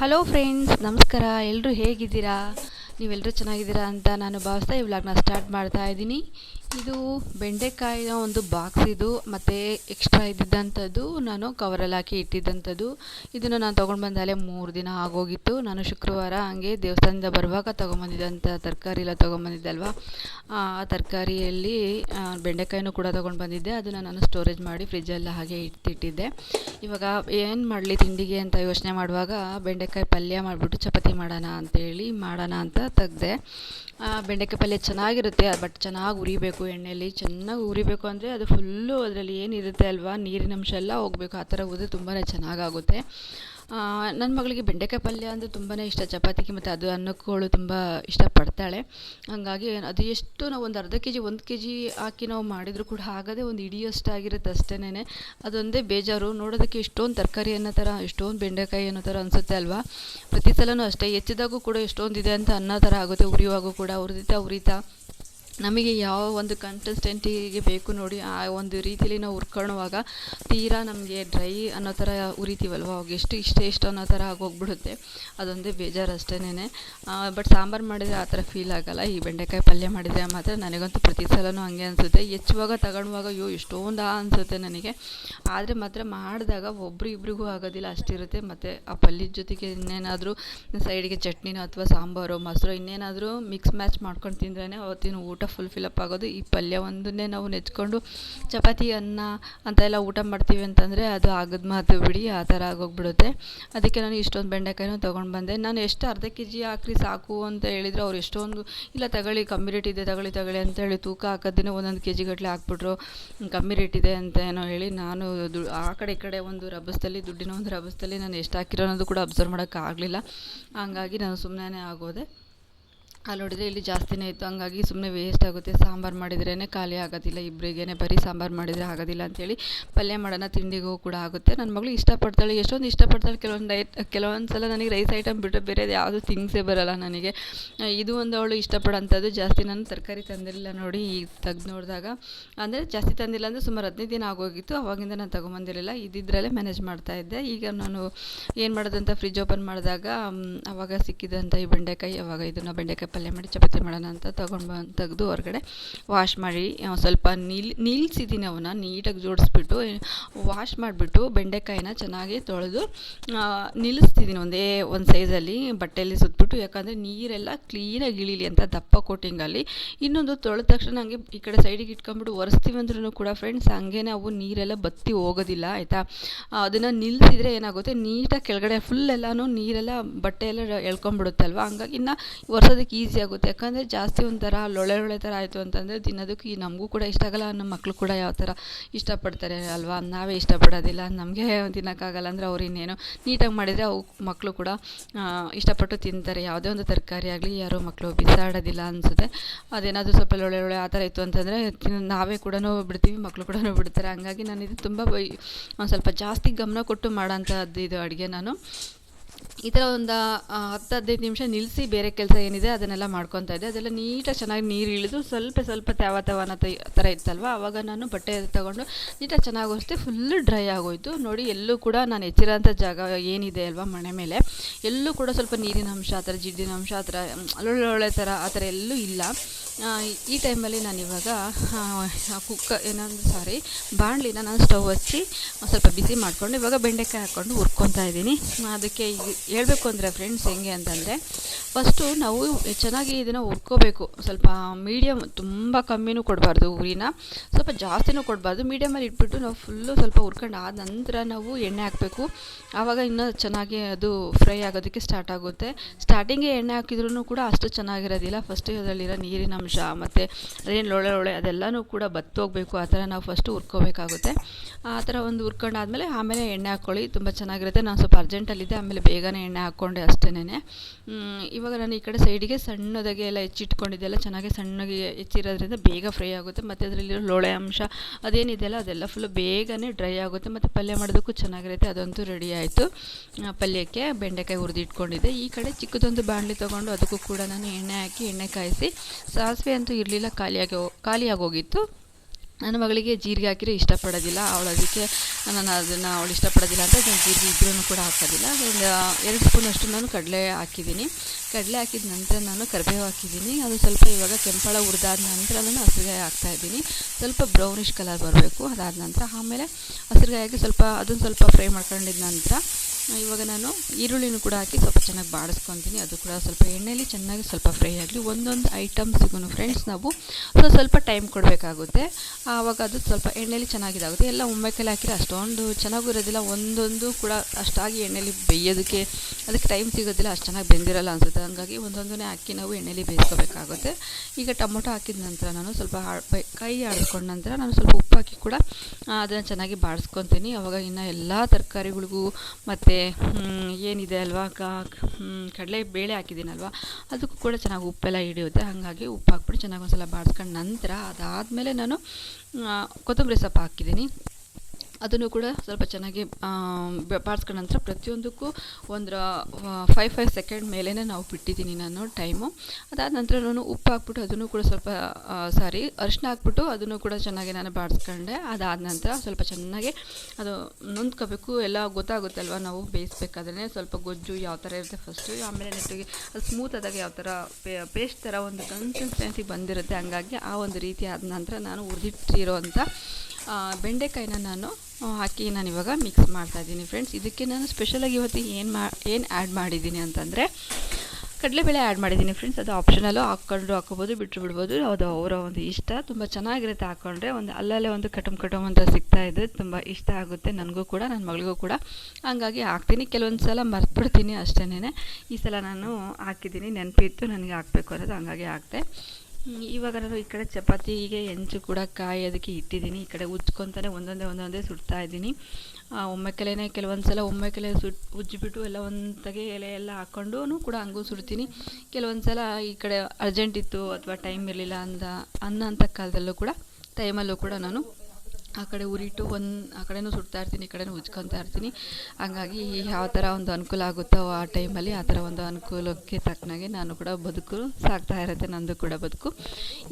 Hello friends ನಮಸ್ಕಾರ. ಎಲ್ಲರೂ ಹೇಗಿದ್ದೀರಾ? ನೀವೆಲ್ಲರೂ ಚೆನ್ನಾಗಿದ್ದೀರಾ ಅಂತ ನಾನು ಭಾವಿಸ್ತಾ ಈ ವ್ಲಾಗ್ನ ಸ್ಟಾರ್ಟ್ ಮಾಡ್ತಾ ಇದ್ದೀನಿ. ಇದು ಬೆಂಡೆಕಾಯಿನ ಒಂದು ಬಾಕ್ಸ್ ಇದು. ಮತ್ತು ಎಕ್ಸ್ಟ್ರಾ ಇದ್ದಿದ್ದಂಥದ್ದು ನಾನು ಕವರಲ್ಲಿ ಹಾಕಿ ಇಟ್ಟಿದ್ದಂಥದ್ದು. ಇದನ್ನು ನಾನು ತೊಗೊಂಡು ಬಂದಾಲೆ ಮೂರು ದಿನ ಆಗೋಗಿತ್ತು. ನಾನು ಶುಕ್ರವಾರ ಹಂಗೆ ದೇವಸ್ಥಾನದಿಂದ ಬರುವಾಗ ತೊಗೊಂಬಂದಿದ್ದಂಥ ತರಕಾರಿ ಎಲ್ಲ ತೊಗೊಂಬಂದಿದ್ದೆ ಅಲ್ವಾ ಆ ತರಕಾರಿಯಲ್ಲಿ ಬೆಂಡೆಕಾಯಿನೂ ಕೂಡ ತೊಗೊಂಡು ಬಂದಿದ್ದೆ. ಅದನ್ನು ನಾನು ಸ್ಟೋರೇಜ್ ಮಾಡಿ ಫ್ರಿಜ್ಜೆಲ್ಲ ಹಾಗೆ ಇಟ್ಟಿಟ್ಟಿದ್ದೆ. ಇವಾಗ ಏನು ಮಾಡಲಿ ತಿಂಡಿಗೆ ಅಂತ ಯೋಚನೆ ಮಾಡುವಾಗ ಬೆಂಡೆಕಾಯಿ ಪಲ್ಯ ಮಾಡಿಬಿಟ್ಟು ಚಪಾತಿ ಮಾಡೋಣ ಅಂತೇಳಿ ಮಾಡೋಣ ಅಂತ ತೆಗ್ದೆ. ಬೆಂಡೆಕಾಯಿ ಪಲ್ಯ ಚೆನ್ನಾಗಿರುತ್ತೆ, ಬಟ್ ಚೆನ್ನಾಗಿ ಉರಿಬೇಕು ಎಣ್ಣೆಯಲ್ಲಿ ಚೆನ್ನಾಗಿ ಉರಿಬೇಕು ಅಂದರೆ ಅದು ಫುಲ್ಲು ಅದರಲ್ಲಿ ಏನಿರುತ್ತೆ ಅಲ್ವಾ? ನೀರಿನ ಅಂಶ ಎಲ್ಲ ಹೋಗಬೇಕು. ಆ ಥರ ಹೋದರೆ ತುಂಬಾ ಚೆನ್ನಾಗಾಗುತ್ತೆ. ನನ್ನ ಮಗಳಿಗೆ ಬೆಂಡೆಕಾಯಿ ಪಲ್ಯ ಅಂದರೆ ತುಂಬಾ ಇಷ್ಟ. ಚಪಾತಿಗೆ ಮತ್ತು ಅದು ಅನ್ನಕ್ಕೂ ತುಂಬ ಇಷ್ಟಪಡ್ತಾಳೆ. ಹಾಗಾಗಿ ಅದು ಎಷ್ಟು ನಾವು ಒಂದು ಅರ್ಧ ಕೆ ಜಿ ಒಂದು ಕೆ ಜಿ ಹಾಕಿ ನಾವು ಮಾಡಿದರೂ ಕೂಡ ಆಗದೆ ಒಂದು ಇಡಿಯಷ್ಟು ಆಗಿರುತ್ತೆ ಅಷ್ಟೇನೆ ಅದೊಂದೇ ಬೇಜಾರು. ನೋಡೋದಕ್ಕೆ ಎಷ್ಟೊಂದು ತರಕಾರಿ ಅನ್ನೋ ಥರ, ಎಷ್ಟೊಂದು ಬೆಂಡೆಕಾಯಿ ಅನ್ನೋ ಥರ ಅನಿಸುತ್ತೆ ಅಲ್ವಾ? ಪ್ರತಿ ಸಲವೂ ಅಷ್ಟೇ. ಹೆಚ್ಚಿದಾಗೂ ಕೂಡ ಎಷ್ಟೊಂದಿದೆ ಅಂತ ಅನ್ನೋ ಥರ ಆಗುತ್ತೆ. ಉರಿಯುವಾಗೂ ಕೂಡ. ಉರಿತಾ ಉರಿತಾ ನಮಗೆ ಯಾವ ಒಂದು ಕಂಟೆಸ್ಟೆಂಟಿಗೆ ಬೇಕು ನೋಡಿ, ಆ ಒಂದು ರೀತಿಯಲ್ಲಿ ನಾವು ಹುರ್ಕೊಳ್ಳುವಾಗ ತೀರಾ ನಮಗೆ ಡ್ರೈ ಅನ್ನೋ ಥರ ಉರಿತೀವಲ್ವ? ಅವಾಗ ಎಷ್ಟು ಇಷ್ಟ ಇಷ್ಟ ಅನ್ನೋ ಥರ ಆಗೋಗ್ಬಿಡುತ್ತೆ. ಅದೊಂದೇ ಬೇಜಾರು ಅಷ್ಟೇನೆ ಬಟ್ ಸಾಂಬಾರು ಮಾಡಿದರೆ ಆ ಥರ ಫೀಲ್ ಆಗೋಲ್ಲ. ಈ ಬೆಂಡೆಕಾಯಿ ಪಲ್ಯ ಮಾಡಿದರೆ ಮಾತ್ರ ನನಗಂತೂ ಪ್ರತಿ ಸಲವೂ ಹಂಗೆ ಅನಿಸುತ್ತೆ. ಹೆಚ್ಚುವಾಗ ತಗೊಳ್ಳುವಾಗ ಅಯ್ಯೋ, ಎಷ್ಟೊಂದು ಆ ಅನಿಸುತ್ತೆ ನನಗೆ. ಆದರೆ ಮಾತ್ರ ಮಾಡಿದಾಗ ಒಬ್ರು ಇಬ್ರಿಗೂ ಆಗೋದಿಲ್ಲ. ಅಷ್ಟಿರುತ್ತೆ. ಮತ್ತು ಆ ಪಲ್ಯದ ಜೊತೆಗೆ ಇನ್ನೇನಾದರೂ ಸೈಡಿಗೆ ಚಟ್ನಿನೋ ಅಥವಾ ಸಾಂಬಾರು, ಮೊಸರು ಇನ್ನೇನಾದರೂ ಮಿಕ್ಸ್ ಮ್ಯಾಚ್ ಮಾಡ್ಕೊಂಡು ತಿಂದ್ರೇ ಅವತ್ತಿನ ಊಟ ಫುಲ್ ಫಿಲಪ್ ಆಗೋದು. ಈ ಪಲ್ಯ ಒಂದನ್ನೇ ನಾವು ನೆಚ್ಕೊಂಡು ಚಪಾತಿ, ಅನ್ನ ಅಂತ ಎಲ್ಲ ಊಟ ಮಾಡ್ತೀವಿ ಅಂತಂದರೆ ಅದು ಆಗದ ಮಾತು ಬಿಡಿ, ಆ ಥರ ಆಗೋಗ್ಬಿಡುತ್ತೆ. ಅದಕ್ಕೆ ನಾನು ಇಷ್ಟೊಂದು ಬೆಂಡೆಕಾಯಿನೂ ತೊಗೊಂಡು ಬಂದೆ. ನಾನು ಎಷ್ಟು ಅರ್ಧ ಕೆ ಜಿ ಹಾಕ್ರಿ ಸಾಕು ಅಂತ ಹೇಳಿದ್ರು. ಅವ್ರು ಎಷ್ಟೊಂದು, ಇಲ್ಲ ತಗೊಳ್ಳಿ, ಕಮ್ಮಿ ರೇಟ್ ಇದೆ, ತಗೊಳ್ಳಿ ತಗೊಳ್ಳಿ ಅಂತೇಳಿ ತೂಕ ಹಾಕೋದನ್ನೇ ಒಂದೊಂದು ಕೆ ಜಿ ಗಟ್ಟಲೆ ಹಾಕ್ಬಿಟ್ರು. ಕಮ್ಮಿ ರೇಟ್ ಇದೆ ಅಂತ ಏನೋ ಹೇಳಿ ನಾನು ದು, ಆ ಕಡೆ ಈ ಕಡೆ ಒಂದು ರಭಸದಲ್ಲಿ, ದುಡ್ಡಿನ ಒಂದು ರಭಸದಲ್ಲಿ ನಾನು ಎಷ್ಟು ಹಾಕಿರೋ ಅನ್ನೋದು ಕೂಡ ಅಬ್ಸರ್ವ್ ಮಾಡೋಕ್ಕಾಗಲಿಲ್ಲ. ಹಂಗಾಗಿ ನಾನು ಸುಮ್ಮನೆ ಆಗೋದೆ. ಅಲ್ಲಿ ನೋಡಿದರೆ ಇಲ್ಲಿ ಜಾಸ್ತಿನೇ ಇತ್ತು. ಹಂಗಾಗಿ ಸುಮ್ಮನೆ ವೇಸ್ಟ್ ಆಗುತ್ತೆ. ಸಾಂಬಾರು ಮಾಡಿದ್ರೇ ಖಾಲಿ ಆಗೋದಿಲ್ಲ. ಇಬ್ಬರಿಗೇ ಬರೀ ಸಾಂಬಾರು ಮಾಡಿದರೆ ಆಗೋದಿಲ್ಲ ಅಂಥೇಳಿ ಪಲ್ಯ ಮಾಡೋಣ ತಿಂಡಿಗೂ ಕೂಡ ಆಗುತ್ತೆ. ನನ್ನ ಮಗಳು ಇಷ್ಟಪಡ್ತಾಳೆ. ಎಷ್ಟೊಂದು ಇಷ್ಟಪಡ್ತಾಳೆ. ಕೆಲವೊಂದು ಡೈಟ್ ಕೆಲವೊಂದು ಸಲ ನನಗೆ ರೈಸ್ ಐಟಮ್ ಬಿಟ್ಟರೆ ಬೇರೆ ಯಾವುದು ಥಿಂಗ್ಸೇ ಬರೋಲ್ಲ ನನಗೆ. ಇದು ಒಂದು ಅವಳು ಇಷ್ಟಪಡೋಂಥದ್ದು. ಜಾಸ್ತಿ ನಾನು ತರಕಾರಿ ತಂದಿರಲಿಲ್ಲ ನೋಡಿ ಈಗ ತೆಗ್ದು ನೋಡಿದಾಗ. ಅಂದರೆ ಜಾಸ್ತಿ ತಂದಿಲ್ಲ ಅಂದರೆ ಸುಮಾರು ಹದಿನೈದು ದಿನ ಆಗೋಗಿತ್ತು. ಅವಾಗಿಂದ ನಾನು ತೊಗೊಂಬಂದಿರಲಿಲ್ಲ. ಇದ್ದಿದ್ರಲ್ಲೇ ಮ್ಯಾನೇಜ್ ಮಾಡ್ತಾ ಇದ್ದೆ. ಈಗ ನಾನು ಏನು ಮಾಡೋದಂತ ಫ್ರಿಜ್ ಓಪನ್ ಮಾಡಿದಾಗ ಅವಾಗ ಸಿಕ್ಕಿದಂಥ ಈ ಬೆಂಡೆಕಾಯಿ, ಅವಾಗ ಇದನ್ನು ಬೆಂಡೆಕಾಯಿ ಪಲ್ಯ ಮಾಡಿ, ಚಪಾತಿ ಮಾಡೋಣ ಅಂತ ತೊಗೊಂಡು ಬಂದು, ತೆಗೆದು ಹೊರಗಡೆ ವಾಶ್ ಮಾಡಿ ಸ್ವಲ್ಪ ನಿಲ್ ನಿಲ್ಲಿಸಿದ್ದೀನಿ ಅವನ್ನ, ನೀಟಾಗಿ ಜೋಡಿಸ್ಬಿಟ್ಟು ವಾಶ್ ಮಾಡಿಬಿಟ್ಟು ಬೆಂಡೆಕಾಯಿನ ಚೆನ್ನಾಗಿ ತೊಳೆದು ನಿಲ್ಲಿಸ್ತಿದ್ದೀನಿ ಒಂದೇ, ಒಂದು ಸೈಜಲ್ಲಿ ಬಟ್ಟೆಯಲ್ಲಿ ಸುತ್ತಬಿಟ್ಟು ಯಾಕಂದರೆ ನೀರೆಲ್ಲ ಕ್ಲೀನಾಗಿ ಇಳೀಲಿ ಅಂತ ದಪ್ಪ ಕೋಟಿಂಗಲ್ಲಿ ಇನ್ನೊಂದು ತೊಳೆದ ತಕ್ಷಣ ಹಂಗೆ ಈ ಕಡೆ ಸೈಡಿಗೆ ಇಟ್ಕೊಂಬಿಟ್ಟು ಒರೆಸ್ತೀವಿ ಅಂದ್ರೂ ಕೂಡ ಫ್ರೆಂಡ್ಸ್ ಹಂಗೇನೆ ಅವು ನೀರೆಲ್ಲ ಬತ್ತಿ ಹೋಗೋದಿಲ್ಲ, ಆಯಿತಾ? ಅದನ್ನು ನಿಲ್ಲಿಸಿದ್ರೆ ಏನಾಗುತ್ತೆ? ನೀಟಾಗಿ ಕೆಳಗಡೆ ಫುಲ್ ಎಲ್ಲನೂ ನೀರೆಲ್ಲ ಬಟ್ಟೆ ಎಲ್ಲ ಹಂಗಾಗಿ ಇನ್ನು ಒರೆಸೋದಕ್ಕೆ ಈಸಿ ಆಗುತ್ತೆ. ಯಾಕಂದರೆ ಜಾಸ್ತಿ ಒಂಥರ ಲೊಳೆ ಲೊಳೆ ಥರ ಆಯಿತು ಅಂತಂದರೆ ತಿನ್ನೋದಕ್ಕೆ ಈ ನಮಗೂ ಕೂಡ ಇಷ್ಟ ಆಗಲ್ಲ, ನಮ್ಮ ಮಕ್ಕಳು ಕೂಡ ಯಾವ ಥರ ಇಷ್ಟಪಡ್ತಾರೆ ಅಲ್ವಾ? ನಾವೇ ಇಷ್ಟಪಡೋದಿಲ್ಲ, ನಮಗೆ ತಿನ್ನೋಕ್ಕಾಗಲ್ಲ ಅಂದರೆ ಅವ್ರು ಇನ್ನೇನು ನೀಟಾಗಿ ಮಾಡಿದರೆ ಅವು ಮಕ್ಕಳು ಕೂಡ ಇಷ್ಟಪಟ್ಟು ತಿಂತಾರೆ. ಯಾವುದೇ ಒಂದು ತರಕಾರಿ ಆಗಲಿ, ಯಾರೋ ಮಕ್ಕಳು ಬಿಸಾಡೋದಿಲ್ಲ ಅನಿಸುತ್ತೆ. ಅದೇನಾದರೂ ಸ್ವಲ್ಪ ಲೊಳೆ ಲೊಳೆ ಆ ಥರ ಇತ್ತು ಅಂತಂದರೆ ನಾವೇ ಕೂಡ ಬಿಡ್ತೀವಿ ಮಕ್ಕಳು ಕೂಡ ಬಿಡ್ತಾರೆ. ಹಂಗಾಗಿ ನಾನು ಇದು ತುಂಬ ಒಂದು ಸ್ವಲ್ಪ ಜಾಸ್ತಿ ಗಮನ ಕೊಟ್ಟು ಮಾಡೋಂಥದ್ದು ಇದು ಅಡುಗೆ ನಾನು. ಈ ಥರ ಒಂದು ಹತ್ತು ಹದಿನೈದು ನಿಮಿಷ ನಿಲ್ಲಿಸಿ ಬೇರೆ ಕೆಲಸ ಏನಿದೆ ಅದನ್ನೆಲ್ಲ ಮಾಡ್ಕೊತಾ ಇದ್ದೆ. ಅದೆಲ್ಲ ನೀಟಾಗಿ ಚೆನ್ನಾಗಿ ನೀರು ಇಳಿದು ಸ್ವಲ್ಪ ಸ್ವಲ್ಪ ತ್ಯಾವ ತವನ ಥರ ಇತ್ತಲ್ವ? ಆವಾಗ ನಾನು ಬಟ್ಟೆ ತಗೊಂಡು ನೀಟಾಗಿ ಚೆನ್ನಾಗಿ ಒರೆಸ್ದೆ ಫುಲ್ಲು ಡ್ರೈ ಆಗೋಯಿತು. ನೋಡಿ ಎಲ್ಲೂ ಕೂಡ ನಾನು ಹೆಚ್ಚಿರೋಂಥ ಜಾಗ ಏನಿದೆ ಅಲ್ವಾ ಮನೆ ಮೇಲೆ, ಎಲ್ಲೂ ಕೂಡ ಸ್ವಲ್ಪ ನೀರಿನ ಅಂಶ, ಆ ಥರ ಜಿಡ್ಡಿನ ಅಂಶ, ಆ ಥರ ಒಳ್ಳೊಳ್ಳೆ ಥರ ಆ ಥರ ಎಲ್ಲೂ ಇಲ್ಲ. ಈ ಟೈಮಲ್ಲಿ ನಾನು ಇವಾಗ ಕುಕ್ಕ, ಏನಂದ್ರೆ ಸಾರಿ ಬಾಣಲಿನ ನಾನು ಸ್ಟವ್ ಹಚ್ಚಿ ಸ್ವಲ್ಪ ಬಿಸಿ ಮಾಡಿಕೊಂಡು ಇವಾಗ ಬೆಂಡೆಕಾಯಿ ಹಾಕ್ಕೊಂಡು ಹುರ್ಕೊತಾ ಇದ್ದೀನಿ. ಅದಕ್ಕೆ ಈಗ ಹೇಳಬೇಕು ಅಂದರೆ ಫ್ರೆಂಡ್ಸ್ ಹೆಂಗೆ ಅಂತಂದರೆ ಫಸ್ಟು ನಾವು ಚೆನ್ನಾಗಿ ಇದನ್ನು ಹುರ್ಕೋಬೇಕು. ಸ್ವಲ್ಪ ಮೀಡಿಯಮ್ ತುಂಬ ಕಮ್ಮಿನೂ ಕೊಡಬಾರ್ದು ಹುರಿನ ಸ್ವಲ್ಪ ಜಾಸ್ತಿನೂ ಕೊಡಬಾರ್ದು. ಮೀಡಿಯಮಲ್ಲಿ ಇಟ್ಬಿಟ್ಟು ನಾವು ಫುಲ್ಲು ಸ್ವಲ್ಪ ಹುರ್ಕೊಂಡು ಆದ ನಂತರ ನಾವು ಎಣ್ಣೆ ಹಾಕಬೇಕು. ಆವಾಗ ಇನ್ನೂ ಚೆನ್ನಾಗಿ ಅದು ಫ್ರೈ ಆಗೋದಕ್ಕೆ ಸ್ಟಾರ್ಟ್ ಆಗುತ್ತೆ. ಸ್ಟಾರ್ಟಿಂಗೇ ಎಣ್ಣೆ ಹಾಕಿದ್ರೂ ಕೂಡ ಅಷ್ಟು ಚೆನ್ನಾಗಿರೋದಿಲ್ಲ. ಫಸ್ಟು ಅದರಲ್ಲಿರೋ ನೀರಿನ ಮತ್ತು ಅದೇನು ಲೊಳೆ ಲೊಳೆ ಅದೆಲ್ಲನೂ ಕೂಡ ಬತ್ತೋಗಬೇಕು, ಆ ಥರ ನಾವು ಫಸ್ಟು ಹುರ್ಕೋಬೇಕಾಗುತ್ತೆ. ಆ ಥರ ಒಂದು ಹುರ್ಕೊಂಡಾದ್ಮೇಲೆ ಆಮೇಲೆ ಎಣ್ಣೆ ಹಾಕ್ಕೊಳ್ಳಿ ತುಂಬ ಚೆನ್ನಾಗಿರುತ್ತೆ. ನಾನು ಸ್ವಲ್ಪ ಅರ್ಜೆಂಟಲ್ಲಿದ್ದೆ, ಆಮೇಲೆ ಬೇಗನೆ ಎಣ್ಣೆ ಹಾಕ್ಕೊಂಡೆ ಅಷ್ಟೇ ಇವಾಗ ನಾನು ಈ ಕಡೆ ಸೈಡಿಗೆ ಸಣ್ಣದಾಗೆ ಎಲ್ಲ ಹೆಚ್ಚಿಟ್ಕೊಂಡಿದ್ದೆಲ್ಲ ಚೆನ್ನಾಗಿ ಸಣ್ಣಗೆ ಹೆಚ್ಚಿರೋದ್ರಿಂದ ಬೇಗ ಫ್ರೈ ಆಗುತ್ತೆ. ಮತ್ತು ಅದರಲ್ಲಿರೋ ಲೋಳೆ ಅಂಶ, ಅದೇನಿದೆಯಲ್ಲ, ಅದೆಲ್ಲ ಫುಲ್ಲು ಬೇಗನೆ ಡ್ರೈ ಆಗುತ್ತೆ. ಮತ್ತು ಪಲ್ಯ ಮಾಡೋದಕ್ಕೂ ಚೆನ್ನಾಗಿರುತ್ತೆ. ಅದಂತೂ ರೆಡಿ ಆಯಿತು. ಪಲ್ಯಕ್ಕೆ ಬೆಂಡೆಕಾಯಿ ಹುರಿದಿಟ್ಕೊಂಡಿದ್ದೆ. ಈ ಕಡೆ ಚಿಕ್ಕದೊಂದು ಬಾಣಲಿ ತೊಗೊಂಡು ಅದಕ್ಕೂ ಕೂಡ ನಾನು ಎಣ್ಣೆ ಹಾಕಿ, ಎಣ್ಣೆ ಕಾಯಿಸಿ ಸಾಸಿವೆ ಅಂತೂ ಇರಲಿಲ್ಲ, ಖಾಲಿಯಾಗಿ ಹೋಗಿತ್ತು ನನ್ನ ಮಗಳಿಗೆ ಜೀರಿಗೆ ಹಾಕಿದ್ರೆ ಇಷ್ಟಪಡೋದಿಲ್ಲ, ಅವಳು ಅದಕ್ಕೆ ನಾನು ಅದನ್ನು ಅವಳು ಇಷ್ಟಪಡೋದಿಲ್ಲ ಅಂತ ನಾನು ಜೀರಿಗೆ ಇದ್ರೂ ಕೂಡ ಹಾಕೋದಿಲ್ಲ. ಒಂದು ಎರಡು ಸ್ಪೂನಷ್ಟು ನಾನು ಕಡಲೆ ಹಾಕಿದ್ದೀನಿ. ಕಡಲೆ ಹಾಕಿದ ನಂತರ ನಾನು ಕರಿಬೇವು ಹಾಕಿದ್ದೀನಿ. ಅದು ಸ್ವಲ್ಪ ಇವಾಗ ಕೆಂಪಳ ಹುರಿದಾದ ನಂತರ ನಾನು ಹಸಿರುಗಾಯಿ ಹಾಕ್ತಾಯಿದ್ದೀನಿ ಸ್ವಲ್ಪ ಬ್ರೌನಿಷ್ ಕಲರ್ ಬರಬೇಕು ಅದಾದ ನಂತರ, ಆಮೇಲೆ ಹಸಿರುಗಾಯಿಗೆ ಸ್ವಲ್ಪ ಅದನ್ನು ಸ್ವಲ್ಪ ಫ್ರೈ ಮಾಡ್ಕೊಂಡಿದ ನಂತರ ಇವಾಗ ನಾನು ಈರುಳ್ಳಿನೂ ಕೂಡ ಹಾಕಿ ಸ್ವಲ್ಪ ಚೆನ್ನಾಗಿ ಬಾಡಿಸ್ಕೊತೀನಿ. ಅದು ಕೂಡ ಸ್ವಲ್ಪ ಎಣ್ಣೆಯಲ್ಲಿ ಚೆನ್ನಾಗಿ ಸ್ವಲ್ಪ ಫ್ರೈ ಆಗಲಿ. ಒಂದೊಂದು ಐಟಮ್ಸ್ಗೂ ಫ್ರೆಂಡ್ಸ್ ನಾವು ಸೊ, ಸ್ವಲ್ಪ ಟೈಮ್ ಕೊಡಬೇಕಾಗುತ್ತೆ. ಆವಾಗ ಅದು ಸ್ವಲ್ಪ ಎಣ್ಣೆಯಲ್ಲಿ ಚೆನ್ನಾಗಿದಾಗುತ್ತೆ. ಎಲ್ಲ ಒಮ್ಮೆಕಲ್ಲಿ ಹಾಕಿದ್ರೆ ಅಷ್ಟೊಂದು ಚೆನ್ನಾಗಿರೋದಿಲ್ಲ ಒಂದೊಂದು ಕೂಡ ಅಷ್ಟಾಗಿ ಎಣ್ಣೆಯಲ್ಲಿ ಬೇಯೋದಕ್ಕೆ ಅದಕ್ಕೆ ಟೈಮ್ ಸಿಗೋದಿಲ್ಲ. ಅಷ್ಟು ಚೆನ್ನಾಗಿ ಬೆಂದಿರಲ್ಲ ಅನಿಸುತ್ತೆ. ಹಾಗಾಗಿ ಒಂದೊಂದನ್ನೇ ಹಾಕಿ ನಾವು ಎಣ್ಣೆಯಲ್ಲಿ ಬೇಯಿಸ್ಕೋಬೇಕಾಗುತ್ತೆ. ಈಗ ಟೊಮೊಟೊ ಹಾಕಿದ ನಂತರ ನಾನು ಸ್ವಲ್ಪ ಕೈ ಆಡಿಸ್ಕೊಂಡ ನಂತರ ನಾನು ಸ್ವಲ್ಪ ಉಪ್ಪು ಹಾಕಿ ಕೂಡ ಅದನ್ನು ಚೆನ್ನಾಗಿ ಬಾಡಿಸ್ಕೊತೀನಿ. ಅವಾಗ ಇನ್ನು ಎಲ್ಲ ತರಕಾರಿಗಳಿಗೂ ಮತ್ತು ಏನಿದೆ ಅಲ್ವಾ? ಕಡಲೆ ಬೇಳೆ ಹಾಕಿದ್ದೀನಲ್ವ? ಅದಕ್ಕೂ ಕೂಡ ಚೆನ್ನಾಗಿ ಉಪ್ಪೆಲ್ಲ ಹಿಡಿಯುತ್ತೆ. ಹಾಗಾಗಿ ಉಪ್ಪು ಹಾಕ್ಬಿಟ್ಟು ಚೆನ್ನಾಗಿ ಒಂದು ಸಲ ಬಾಡಿಸ್ಕೊಂಡ ನಂತರ ಅದಾದಮೇಲೆ ನಾನು ಕೊತ್ತಂಬರಿ ಸೊಪ್ಪು ಹಾಕಿದ್ದೀನಿ. ಅದನ್ನು ಕೂಡ ಸ್ವಲ್ಪ ಚೆನ್ನಾಗಿ ಬಾರಿಸ್ಕೊಂಡ ನಂತರ ಪ್ರತಿಯೊಂದಕ್ಕೂ ಒಂದು ಫೈವ್ ಫೈವ್ ಸೆಕೆಂಡ್ ಮೇಲೇ ನಾವು ಬಿಟ್ಟಿದ್ದೀನಿ ನಾನು ಟೈಮು ಅದಾದ ನಂತರ ನಾನು ಉಪ್ಪು ಹಾಕ್ಬಿಟ್ಟು ಅದನ್ನು ಕೂಡ ಸ್ವಲ್ಪ ಸಾರಿ ಅರಿಶಿನ ಹಾಕ್ಬಿಟ್ಟು ಅದನ್ನು ಕೂಡ ಚೆನ್ನಾಗಿ ನಾನು ಬಾಡಿಸ್ಕೊಂಡೆ ಅದಾದ ನಂತರ ಸ್ವಲ್ಪ ಚೆನ್ನಾಗಿ ಅದು ನೊಂದ್ಕೋಬೇಕು. ಎಲ್ಲ ಗೊತ್ತಾಗುತ್ತಲ್ವ ನಾವು ಬೇಯಿಸ್ಬೇಕಾದ್ರೆ ಸ್ವಲ್ಪ ಗೊಜ್ಜು ಯಾವ ಥರ ಇರುತ್ತೆ ಫಸ್ಟು ಆಮೇಲೆ ನೆಟ್ಟಿಗೆ ಅದು ಸ್ಮೂತ್ ಆದಾಗ ಯಾವ ಥರ ಪೇಸ್ಟ್ ಥರ ಒಂದು ಕನ್ಸಿಸ್ಟೆನ್ಸಿ ಬಂದಿರುತ್ತೆ. ಹಂಗಾಗಿ ಆ ಒಂದು ರೀತಿ ಆದ ನಂತರ ನಾನು ಹುರಿದಿಟ್ಟಿರೋವಂಥ ಬೆಂಡೆಕಾಯಿನ ನಾನು ಹಾಕಿ ನಾನು ಇವಾಗ ಮಿಕ್ಸ್ ಮಾಡ್ತಾಯಿದ್ದೀನಿ ಫ್ರೆಂಡ್ಸ್ ಇದಕ್ಕೆ ನಾನು ಸ್ಪೆಷಲಾಗಿ ಇವತ್ತು ಏನು ಮಾ, ಏನು ಆ್ಯಡ್ ಮಾಡಿದ್ದೀನಿ ಅಂತಂದರೆ, ಕಡಲೆಬೇಳೆ ಆ್ಯಡ್ ಮಾಡಿದ್ದೀನಿ ಫ್ರೆಂಡ್ಸ್ ಅದು ಆಪ್ಷನಲ್ಲು ಹಾಕ್ಕೊಂಡು ಹಾಕೋಬೋದು ಬಿಟ್ಟು ಬಿಡ್ಬೋದು ಅದು ಅವರ ಒಂದು ಇಷ್ಟ. ತುಂಬ ಚೆನ್ನಾಗಿರುತ್ತೆ ಹಾಕ್ಕೊಂಡ್ರೆ ಒಂದು ಅಲ್ಲಲ್ಲೇ ಒಂದು ಕಟಮ್ ಕಟಮ್ ಅಂತ ಸಿಗ್ತಾ ಇದೆ. ತುಂಬ ಇಷ್ಟ ಆಗುತ್ತೆ. ನನಗೂ ಕೂಡ ನನ್ನ ಮಗಳಿಗೂ ಕೂಡ. ಹಂಗಾಗಿ ಹಾಕ್ತೀನಿ. ಕೆಲವೊಂದು ಸಲ ಮರ್ತ್ಬಿಡ್ತೀನಿ ಅಷ್ಟೇ ಈ ಸಲ ನಾನು ಹಾಕಿದ್ದೀನಿ. ನೆನಪಿತ್ತು ನನಗೆ ಹಾಕಬೇಕು ಅನ್ನೋದು, ಹಂಗಾಗಿ ಹಾಕ್ತೆ ಇವಾಗ ನಾನು ಈ ಕಡೆ ಚಪಾತಿಗೆ ಹೆಂಚು ಕೂಡ ಕಾಯೋದಕ್ಕೆ ಇಟ್ಟಿದ್ದೀನಿ. ಈ ಕಡೆ ಉಜ್ಕೊತಾನೆ ಒಂದೊಂದೇ ಒಂದೊಂದೇ ಸುಡ್ತಾ ಇದ್ದೀನಿ. ಒಮ್ಮೆಕಲೆನೇ ಕೆಲವೊಂದು ಸಲ ಒಮ್ಮೆಕಲೆ ಸುಟ್ಟು ಉಜ್ಜಿಬಿಟ್ಟು ಎಲ್ಲ ಒಂದಾಗೆ ಎಲೆ ಎಲ್ಲ ಹಾಕ್ಕೊಂಡು ಕೂಡ ಹಂಗೂ ಸುಡ್ತೀನಿ. ಕೆಲವೊಂದು ಸಲ ಈ ಕಡೆ ಅರ್ಜೆಂಟ್ ಇತ್ತು ಅಥವಾ ಟೈಮ್ ಇರಲಿಲ್ಲ ಅಂದ ಅನ್ನೋಂಥ ಕಾಲದಲ್ಲೂ ಕೂಡ ಟೈಮಲ್ಲೂ ಕೂಡ ನಾನು ಆ ಕಡೆ ಉರಿಟ್ಟು ಒಂದು, ಆ ಕಡೆನೂ ಸುಡ್ತಾ ಇರ್ತೀನಿ, ಈ ಕಡೆನೂ ಉಜ್ಕೊತಾ ಇರ್ತೀನಿ. ಹಂಗಾಗಿ ಯಾವ ಥರ ಒಂದು ಅನುಕೂಲ ಆಗುತ್ತೋ ಆ ಟೈಮಲ್ಲಿ ಆ ಥರ ಒಂದು ಅನುಕೂಲಕ್ಕೆ ತಕ್ಕನಾಗೆ ನಾನು ಕೂಡ ಬದುಕು ಸಾಗ್ತಾ ಇರುತ್ತೆ, ನಂದು ಕೂಡ ಬದುಕು.